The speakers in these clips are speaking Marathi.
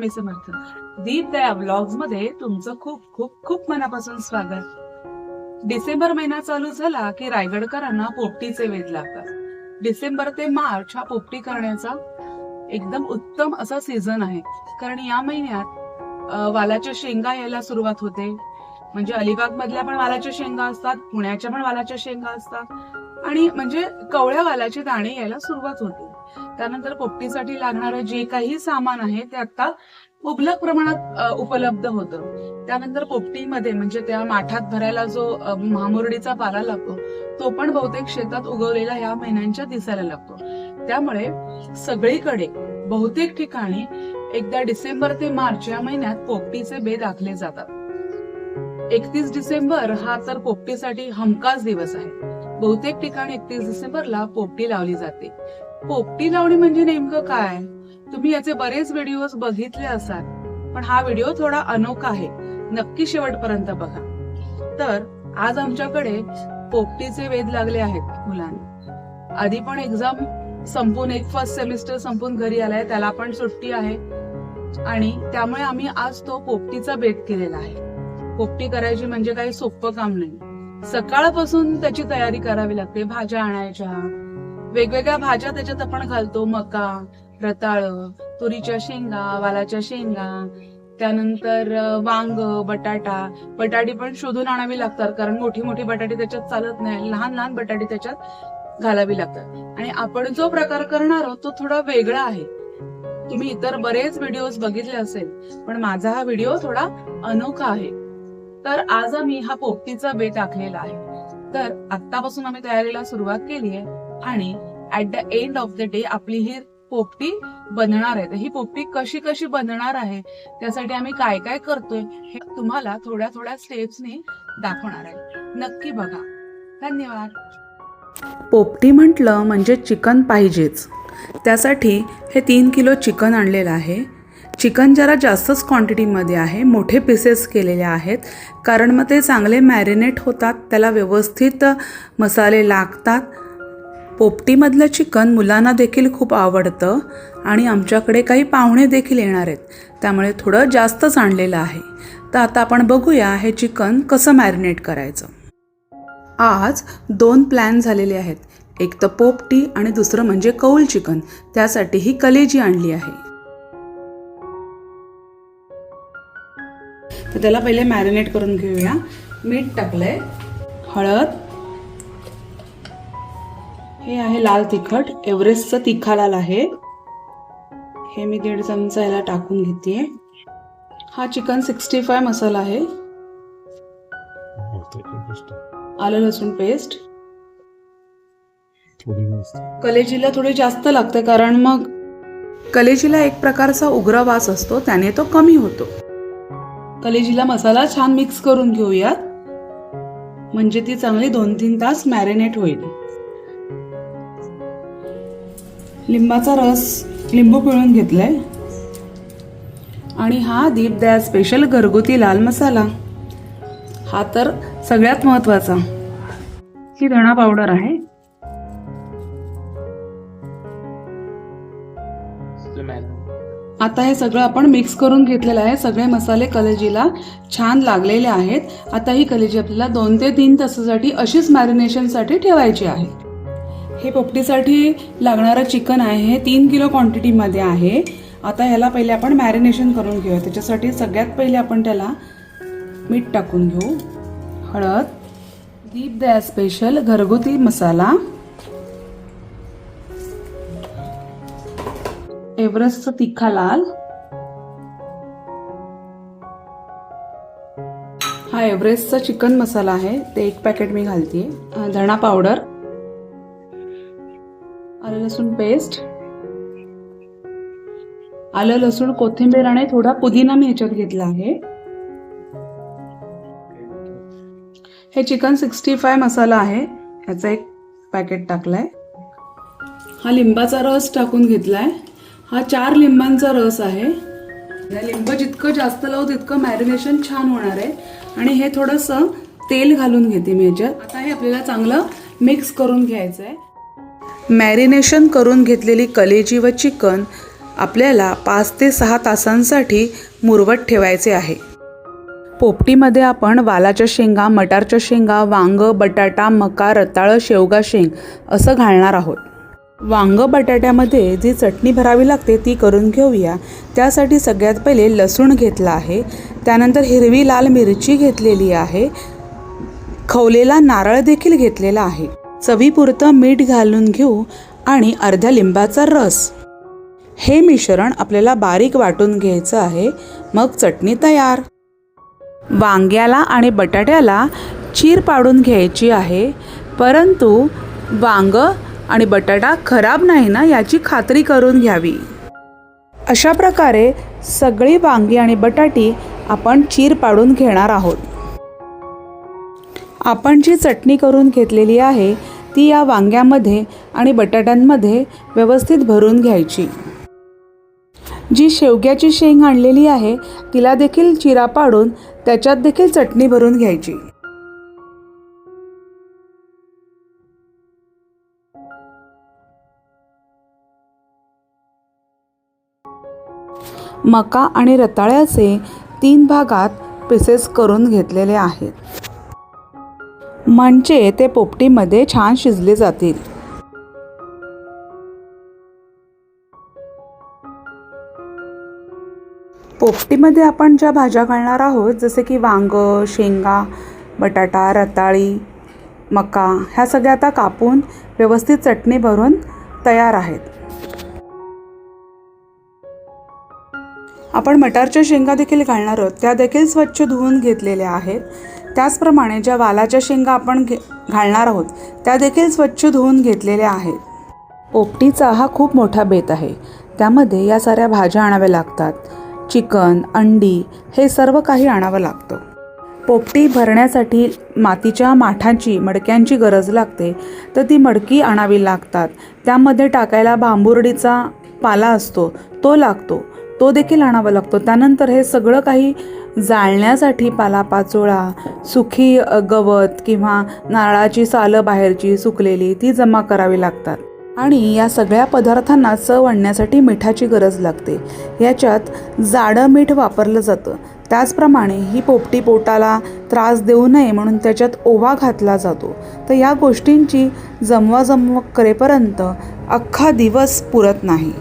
स्वामी समर्थ दीप दया ब्लॉग्समध्ये तुमचं खूप खूप खूप मनापासून स्वागत. डिसेंबर महिना चालू झाला की रायगडकरांना पोपटीचे वेध लागतात. डिसेंबर ते मार्च हा पोपटी करण्याचा एकदम उत्तम असा सीझन आहे. कारण या महिन्यात वालाच्या शेंगा यायला सुरुवात होते. म्हणजे अलिबाग मधल्या पण वालाच्या शेंगा असतात पुण्याच्या पण वालाच्या शेंगा असतात. आणि म्हणजे कवळ्या वालाचे दाणे यायला सुरुवात होते. त्यानंतर पोपटीसाठी लागणारं जे काही सामान आहे ते आता मुबलक प्रमाणात उपलब्ध होतं. त्यानंतर पोपटीमध्ये म्हणजे त्या माठात भरायला जो महामुरडीचा पाला लागतो तो पण बहुतेक शेतात उगवलेला या महिन्यांच्या दिसायला लागतो. त्यामुळे सगळीकडे बहुतेक ठिकाणी एकदा डिसेंबर ते मार्च या महिन्यात पोपटीचे बे दाखले जातात. एकतीस डिसेंबर हा तर पोपटीसाठी हमखास दिवस आहे. बहुतेक ठिकाणी एकतीस डिसेंबरला पोपटी लावली जाते. पोपटी लावणी म्हणजे नेमकं काय? तुम्ही याचे बरेच व्हिडिओ बघितले असाल पण हा व्हिडिओ थोडा अनोखा आहे. नक्की शेवटपर्यंत बघा. तर आज आमच्याकडे पोपटीचे वेध लागले आहेत मुलांना. आधी पण एक्झाम संपून एक फर्स्ट सेमिस्टर संपून घरी आलाय त्याला पण सुट्टी आहे. आणि त्यामुळे आम्ही आज तो पोपटीचा बेत केलेला आहे. पोपटी करायची म्हणजे काही सोपं काम नाही. सकाळपासून त्याची तयारी करावी लागते. भाज्या आणायच्या वेगवेगळ्या भाज्या त्याच्यात आपण घालतो. मका रताळ तुरीच्या शेंगा वालाच्या शेंगा. त्यानंतर वांग बटाटा. बटाटी पण शोधून आणावी लागतात. कारण मोठी मोठी बटाटी त्याच्यात चालत नाही लहान लहान बटाटी त्याच्यात घालावी लागतात. आणि आपण जो प्रकार करणार आहोत तो थोडा वेगळा आहे. तुम्ही इतर बरेच व्हिडिओज बघितले असेल पण माझा हा व्हिडिओ थोडा अनोखा आहे. तर आज आम्ही हा पोपटीचा बेत आखलेला आहे. तर आतापासून आम्ही तयारीला सुरुवात केली आहे आणि at the end of the day आपली ही पोपटी बनणार आहे. तर ही पोपटी कशी कशी बनणार आहे? त्यासाठी आम्ही काय काय करतोय हे तुम्हाला थोड्या थोड्या स्टेप्सनी दाखवणार आहे. नक्की बघा. धन्यवाद. पोपटी म्हटलं म्हणजे चिकन पाहिजेच. त्यासाठी हे तीन किलो चिकन आणलेलं आहे. चिकन जरा जास्तच क्वांटिटीमध्ये आहे. मोठे पीसेस केलेले आहेत. कारण मग ते चांगले मॅरिनेट होतात. त्याला व्यवस्थित मसाले लागतात. पोपटीमधलं चिकन मुलांना देखील खूप आवडतं आणि आमच्याकडे काही पाहुणे देखील येणार आहेत. त्यामुळे थोडं जास्तच आणलेलं आहे. तर आता आपण बघूया हे चिकन कसं मॅरिनेट करायचं. आज दोन प्लॅन झालेले आहेत. एक तर पोपटी आणि दुसरं म्हणजे कौल चिकन. त्यासाठी ही कलेजी आणली आहे. तर त्याला पहिले मॅरिनेट करून घेऊया. मीठ टाकलंय. हळद. हे आहे लाल तिखट. एव्हरेस्टचं तिखा लाल आहे. हे मी दीड चमचा याला टाकून घेते हा चिकन सिक्स्टी फाय मसाला आहे. आलं लसूण पेस्ट. थोडी मस्त. कलेजीला थोडी जास्त लागते कारण मग कलेजीला एक प्रकारचा उग्र वास असतो त्याने तो कमी होतो. कलेजीला मसाला छान मिक्स करून घेऊयात. म्हणजे ती चांगली दोन तीन तास मॅरिनेट होईल. लिंबाचा रस लिंबू पिळून घेतलाय. आणि हा दीपदया स्पेशल घरगुती लाल मसाला. हा तर सगळ्यात महत्त्वाचा ही धणा पावडर आहे. आता हे सगळं आपण मिक्स करून घेतलेलं आहे. सगळे मसाले कलेजीला छान लागलेले आहेत. आता ही कलेजी आपल्याला दोन ते तीन तासासाठी अशीच मॅरिनेशनसाठी ठेवायची आहे. हे पोपटीसाठी लागणारं चिकन आहे हे तीन किलो क्वांटिटीमध्ये आहे. आता ह्याला पहिले आपण मॅरिनेशन करून घेऊया. त्याच्यासाठी सगळ्यात पहिले आपण त्याला मीठ टाकून घेऊ. हळद दीप दया स्पेशल घरगुती मसाला. एव्हरेस्टचा तिखा लाल. हा एव्हरेस्टचा चिकन मसाला आहे. ते एक पॅकेट मी घालते धणा पावडर आलं लसूण पेस्ट आलं लसूण कोथिंबीर आणि थोडा पुदिना मी ह्याच्यात घेतला आहे. हे चिकन सिक्स्टी फाय मसाला आहे. ह्याचा एक पॅकेट टाकलाय. हा लिंबाचा रस टाकून घेतलाय. हा चार लिंबांचा रस आहे. लिंब जितकं जास्त लावू तितकं मॅरिनेशन छान होणार आहे. आणि हे थोडंसं तेल घालून घेते मी ह्याच्यात. आता हे आपल्याला चांगलं मिक्स करून घ्यायचं आहे मॅरिनेशन करून घेतलेली कलेजी व चिकन आपल्याला पाच ते सहा तासांसाठी मुरवत ठेवायचे आहे. पोपटीमध्ये आपण वालाच्या शेंगा मटारच्या शेंगा वांग बटाटा मका रताळं शेवगा शेंग असं घालणार आहोत. वांग बटाट्यामध्ये जी चटणी भरावी लागते ती करून घेऊया. त्यासाठी सगळ्यात पहिले लसूण घेतला आहे. त्यानंतर हिरवी लाल मिरची घेतलेली आहे. खवलेला नारळ देखील घेतलेला आहे. चवीपुरतं मीठ घालून घेऊ आणि अर्ध्या लिंबाचा रस. हे मिश्रण आपल्याला बारीक वाटून घ्यायचं आहे. मग चटणी तयार. वांग्याला आणि बटाट्याला चीर पाडून घ्यायची आहे. परंतु वांग आणि बटाटा खराब नाही ना याची खात्री करून घ्यावी. अशा प्रकारे सगळी वांगी आणि बटाटी आपण चीर पाडून घेणार आहोत. आपण जी चटणी करून घेतलेली आहे ती या वांग्यामध्ये आणि बटाट्यांमध्ये व्यवस्थित भरून घ्यायची. जी शेवग्याची शेंग आणलेली आहे तिला देखील चिरा पाडून त्याच्यात देखील चटणी भरून घ्यायची. मका आणि रताळ्याचे तीन भागात पीसेस करून घेतलेले आहेत. म्हणजे ते पोपटीमध्ये छान शिजले जातील. पोपटीमध्ये आपण ज्या भाज्या घालणार आहोत जसे की वांग शेंगा बटाटा रताळी मका ह्या सगळ्या आता कापून व्यवस्थित चटणी भरून तयार आहेत. आपण मटारच्या शेंगा देखील घालणार आहोत. त्या देखील स्वच्छ धुवून घेतलेल्या आहेत. त्याचप्रमाणे ज्या वालाच्या शेंगा आपण घे घालणार आहोत त्या देखील स्वच्छ धुवून घेतलेल्या आहेत. पोपटीचा हा खूप मोठा बेत आहे. त्यामध्ये या साऱ्या भाज्या आणाव्या लागतात. चिकन अंडी हे सर्व काही आणावं लागतं. पोपटी भरण्यासाठी मातीच्या माठांची मडक्यांची गरज लागते. तर ती मडकी आणावी लागतात. त्यामध्ये टाकायला भांबुर्डीचा पाला असतो तो लागतो. तो देखील आणावा लागतो. त्यानंतर हे सगळं काही जाळण्यासाठी पालापाचोळा सुखी गवत किंवा नारळाची सालं बाहेरची सुकलेली ती जमा करावी लागतात. आणि या सगळ्या पदार्थांना चव आणण्यासाठी मिठाची गरज लागते. याच्यात जाडं मीठ वापरलं जातं. त्याचप्रमाणे ही पोपटी पोटाला त्रास देऊ नये म्हणून त्याच्यात ओवा घातला जातो. तर या गोष्टींची जमवाजमव करेपर्यंत अख्खा दिवस पुरत नाही.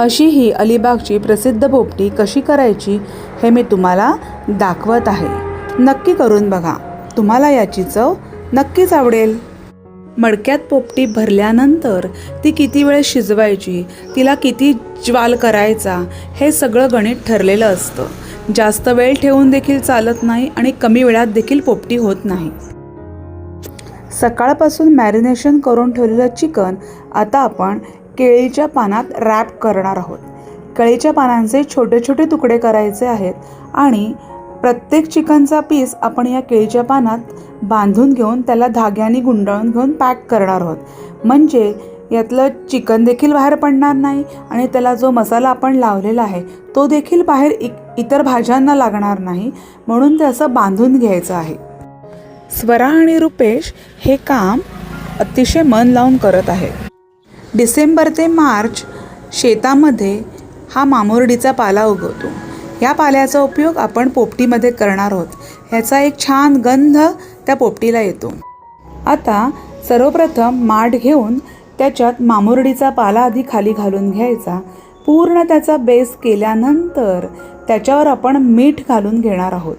अशी ही अलिबागची प्रसिद्ध पोपटी कशी करायची हे मी तुम्हाला दाखवत आहे. नक्की करून बघा. तुम्हाला याची चव नक्कीच आवडेल. मडक्यात पोपटी भरल्यानंतर ती किती वेळ शिजवायची तिला किती ज्वाल करायचा हे सगळं गणित ठरलेलं असतं. जास्त वेळ ठेवून देखील चालत नाही आणि कमी वेळात देखील पोपटी होत नाही. सकाळपासून मॅरिनेशन करून ठेवलेलं चिकन आता आपण केळीच्या पानात रॅप करणार आहोत. केळीच्या पानांचे छोटे छोटे तुकडे करायचे आहेत आणि प्रत्येक चिकनचा पीस आपण या केळीच्या पानात बांधून घेऊन त्याला धाग्याने गुंडाळून घेऊन पॅक करणार आहोत. म्हणजे यातलं चिकन देखील बाहेर पडणार नाही आणि त्याला जो मसाला आपण लावलेला आहे तो देखील बाहेर इ इतर भाज्यांना लागणार नाही म्हणून ते असं बांधून घ्यायचं आहे. स्वरा आणि रुपेश हे काम अतिशय मन लावून करत आहेत. डिसेंबर ते मार्च शेतामध्ये हा मामुर्डीचा पाला उगवतो. या पाल्याचा उपयोग आपण पोपटीमध्ये करणार आहोत. ह्याचा एक छान गंध त्या पोपटीला येतो. आता सर्वप्रथम माठ घेऊन त्याच्यात मामुरडीचा पाला आधी खाली घालून घ्यायचा. पूर्ण त्याचा बेस केल्यानंतर त्याच्यावर आपण मीठ घालून घेणार आहोत.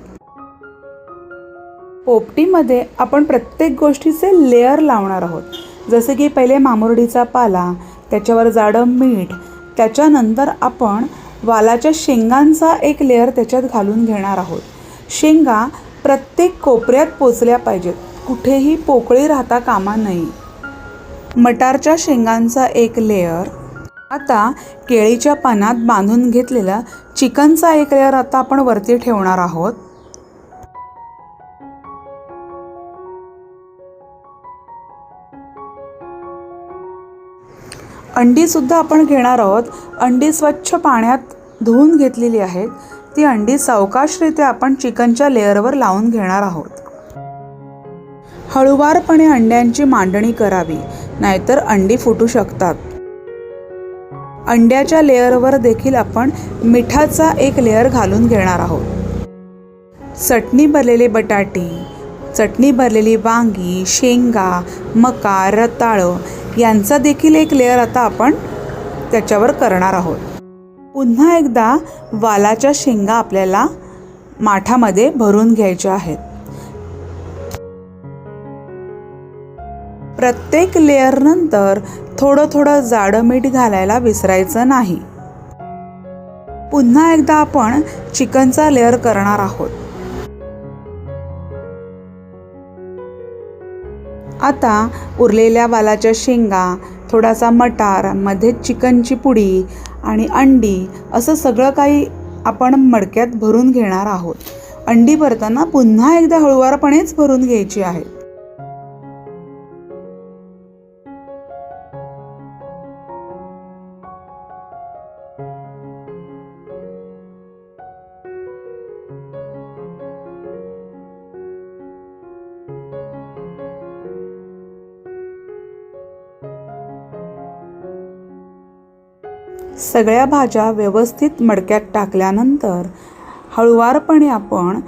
पोपटीमध्ये आपण प्रत्येक गोष्टीचे लेअर लावणार आहोत. जसे की पहिले मामुरडीचा पाला त्याच्यावर जाडं मीठ त्याच्यानंतर आपण वालाच्या शेंगांचा एक लेअर त्याच्यात घालून घेणार आहोत. शेंगा प्रत्येक कोपऱ्यात पोचल्या पाहिजेत. कुठेही पोकळी राहता कामा नये. मटारच्या शेंगांचा एक लेअर. आता केळीच्या पानात बांधून घेतलेला चिकनचा एक लेअर आता आपण वरती ठेवणार आहोत. अंडीसुद्धा आपण घेणार आहोत. अंडी स्वच्छ पाण्यात धुवून घेतलेली आहेत. ती अंडी सावकाशरित्या आपण चिकनच्या लेअरवर लावून घेणार आहोत. हळुवारपणे अंड्यांची मांडणी करावी नाहीतर अंडी फुटू शकतात. अंड्याच्या लेअरवर देखील आपण मिठाचा एक लेअर घालून घेणार आहोत. चटणी भरलेले बटाटे चटणी भरलेली वांगी शेंगा मका रताळं यांचा देखील एक लेअर आता आपण त्याच्यावर करणार आहोत. पुन्हा एकदा वालाच्या शेंगा आपल्याला माठामध्ये भरून घ्यायच्या आहेत. प्रत्येक लेअरनंतर थोडं थोडं जाडं मीठ घालायला विसरायचं नाही. पुन्हा एकदा आपण चिकनचा लेअर करणार आहोत. आता उरलेल्या वालाच्या शेंगा थोडासा मटारमध्ये चिकनची पुडी आणि अंडी असं सगळं काही आपण मडक्यात भरून घेणार आहोत. अंडी भरताना पुन्हा एकदा हळुवारपणेच भरून घ्यायची आहे. सगळ्या भाज्या व्यवस्थित मडक्यात टाकल्यानंतर हळुवारपणे आपण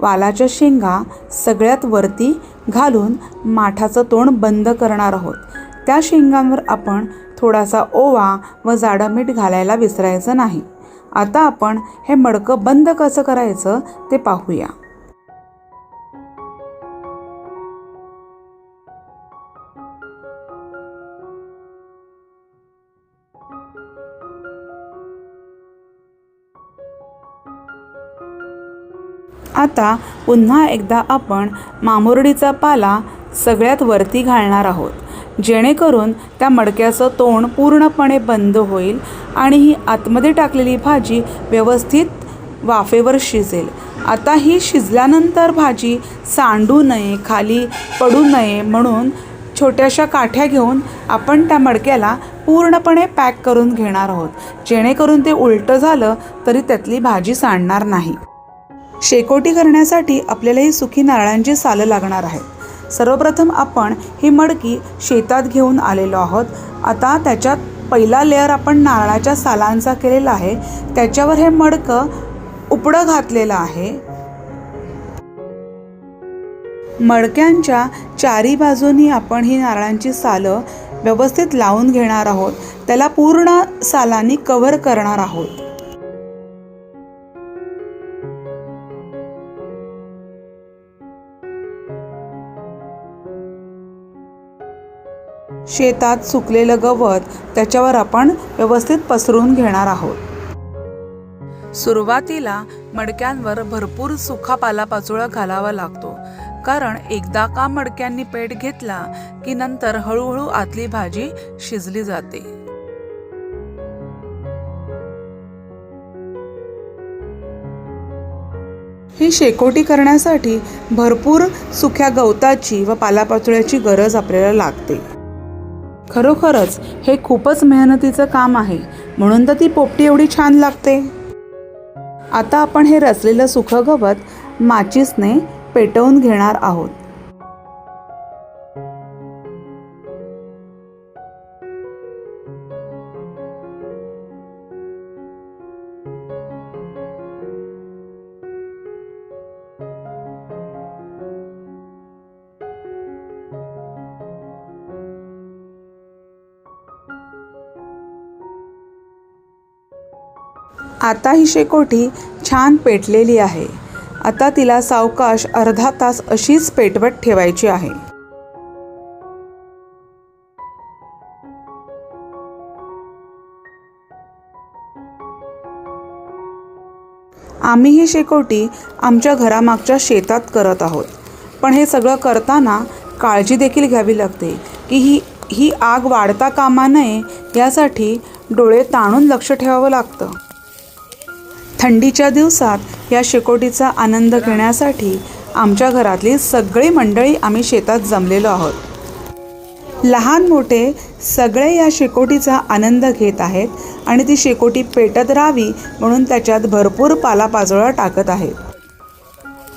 वालाच्या शेंगा सगळ्यात वरती घालून माठाचं तोंड बंद करणार आहोत. त्या शेंगांवर आपण थोडासा ओवा व जाडं मीठ घालायला विसरायचं नाही. आता आपण हे मडकं बंद कसं करायचं ते पाहूया. आता पुन्हा एकदा आपण मामुरडीचा पाला सगळ्यात वरती घालणार आहोत. जेणेकरून त्या मडक्याचं तोंड पूर्णपणे बंद होईल आणि ही आतमध्ये टाकलेली भाजी व्यवस्थित वाफेवर शिजेल. आता ही शिजल्यानंतर भाजी सांडू नये खाली पडू नये म्हणून छोट्याशा काठ्या घेऊन आपण त्या मडक्याला पूर्णपणे पॅक करून घेणार आहोत. जेणेकरून ते उलटं झालं तरी त्यातली भाजी सांडणार नाही. शेकोटी करण्यासाठी आपल्याला ही सुकी नारळांची सालं लागणार आहेत. सर्वप्रथम आपण ही मडकी शेतात घेऊन आलेलो आहोत. आता त्याच्यात पहिला लेअर आपण नारळाच्या सालांचा केलेला आहे. त्याच्यावर हे मडकं उपडं घातलेलं आहे. मडक्यांच्या चारी बाजूनी आपण ही नारळांची सालं व्यवस्थित लावून घेणार आहोत. त्याला पूर्ण सालांनी कव्हर करणार आहोत. शेतात सुकलेलं गवत त्याच्यावर आपण व्यवस्थित पसरून घेणार आहोत. सुरुवातीला मडक्यांवर भरपूर सुखा पालापाचोळा घालावा लागतो. कारण एकदा का मडक्यांनी पेट घेतला की नंतर हळूहळू आतली भाजी शिजली जाते. ही शेकोटी करण्यासाठी भरपूर सुक्या गवताची व पालापाचोळ्याची गरज आपल्याला लागते. खरोखरच हे खूपच मेहनतीचं काम आहे. म्हणून तर ती पोपटी एवढी छान लागते. आता आपण हे रचलेलं सुखं गवत माचीसने पेटवून घेणार आहोत. आता ही शेकोटी छान पेटलेली आहे. आता तिला सावकाश अर्धा तास अशीच पेटवत ठेवायची आहे. आम्ही ही शेकोटी आमच्या घरामागच्या शेतात करत आहोत. पण हे सगळं करताना काळजी देखील घ्यावी लागते की ही ही आग वाढता कामा नये यासाठी डोळे ताणून लक्ष ठेवावं लागतं. थंडीच्या दिवसात या शेकोटीचा आनंद घेण्यासाठी आमच्या घरातली सगळी मंडळी आम्ही शेतात जमलेलो आहोत. लहान मोठे सगळे या शेकोटीचा आनंद घेत आहेत आणि ती शेकोटी पेटत राहावी म्हणून त्याच्यात भरपूर पालापाचोळा टाकत आहेत.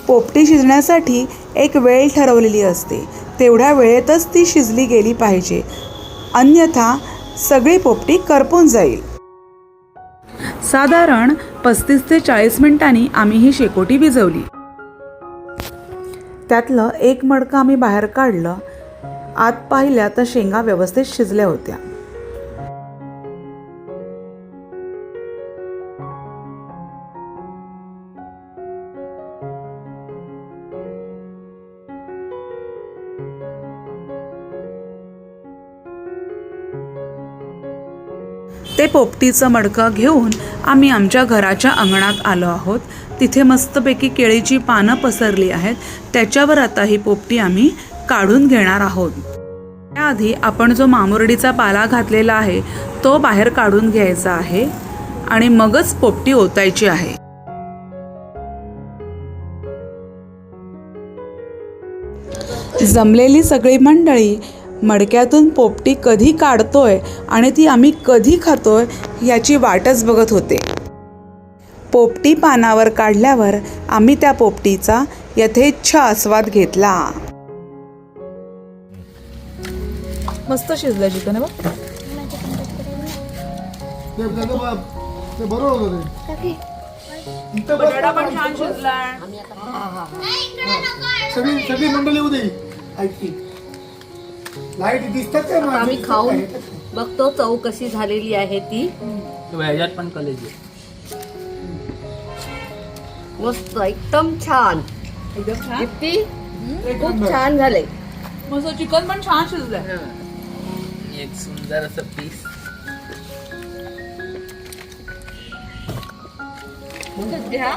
पोपटी शिजण्यासाठी एक वेळ ठरवलेली असते. तेवढ्या वेळेतच ती शिजली गेली पाहिजे. अन्यथा सगळी पोपटी करपून जाईल. साधारण पस्तीस ते चाळीस मिनिटांनी आम्ही ही शेकोटी भिजवली. त्यातलं एक मडकं आम्ही बाहेर काढलं. आत पाहिल्या तर शेंगा व्यवस्थित शिजल्या होत्या. पोपटीचं मडकं घेऊन आम्ही आमच्या घराच्या अंगणात आलो आहोत. तिथे मस्तपैकी केळीची पानं पसरली आहेत. त्याच्यावर आता ही पोपटी आम्ही काढून घेणार आहोत. त्याआधी आपण जो मामुरडीचा पाला घातलेला आहे तो बाहेर काढून घ्यायचा आहे आणि मगच पोपटी ओतायची आहे. जमलेली सगळी मंडळी मडक्यातून पोपटी कधी काढतोय आणि ती आम्ही कधी खातोय याची वाटच बघत होते. पोपटी पानावर काढल्यावर आम्ही त्या पोपटीचा यथेच्छ आस्वाद घेतला. मस्त शिजलं चिकन बरोबर लाइट दिसतात माझी? आम्ही खाऊन बघतो चव कशी झालेली आहे ती. ह्याच्यात पण कलेजी मस्त एकदम छान. एकदम छान? किती खूप छान झाले मस्त चिकन पण छान शिजलंय. एक सुंदर असं पीस. घ्या.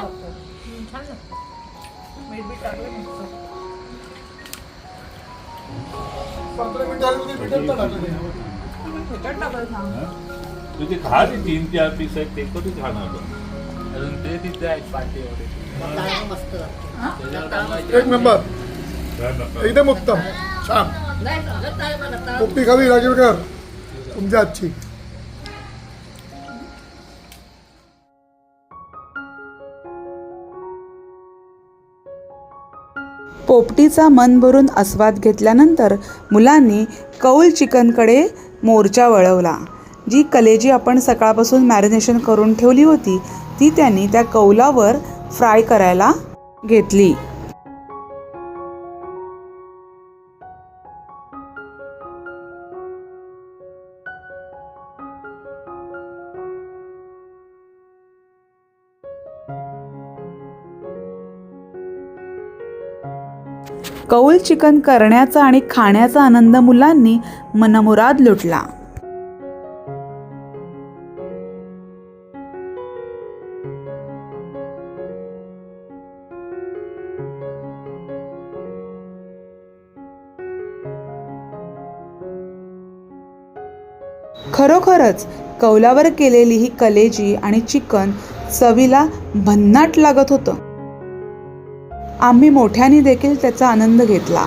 तुझे खा ते तीन चार पीस आहेत ते कधी खाणार अजून ते तिथे आहेत पाठीवर मस्त एक नंबर. एकदम उत्तम. छान. पोपटी खावी राजीवकर तुमच्या आजची पोपटीचा मन भरून आस्वाद घेतल्यानंतर मुलांनी कौल चिकनकडे मोर्चा वळवला. जी कलेजी आपण सकाळपासून मॅरिनेशन करून ठेवली होती ती त्यांनी त्या कौलावर फ्राय करायला घेतली. कौल चिकन करण्याचा आणि खाण्याचा आनंद मुलांनी मनमुराद लुटला. खरोखरच कौलावर केलेली ही कलेजी आणि चिकन चवीला भन्नाट लागत होतं. आम्ही मोठ्याने देखील त्याचा आनंद घेतला.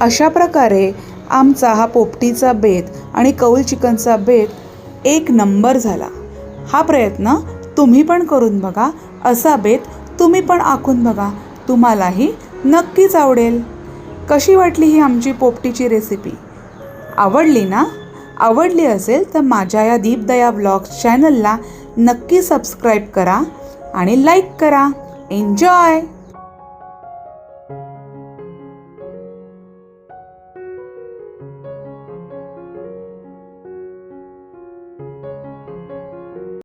अशा प्रकारे आमचा हा पोपटीचा बेत आणि कौल चिकनचा बेत एक नंबर झाला. हा प्रयत्न तुम्ही पण करून बघा. असा बेत तुम्ही पण आखून बघा. तुम्हालाही नक्कीच आवडेल. कशी वाटली ही आमची पोपटीची रेसिपी आवडली ना? आवडली असेल तर माझ्या या दीपदया ब्लॉग्स चॅनलला नक्की सबस्क्राईब करा आणि लाईक करा. एन्जॉय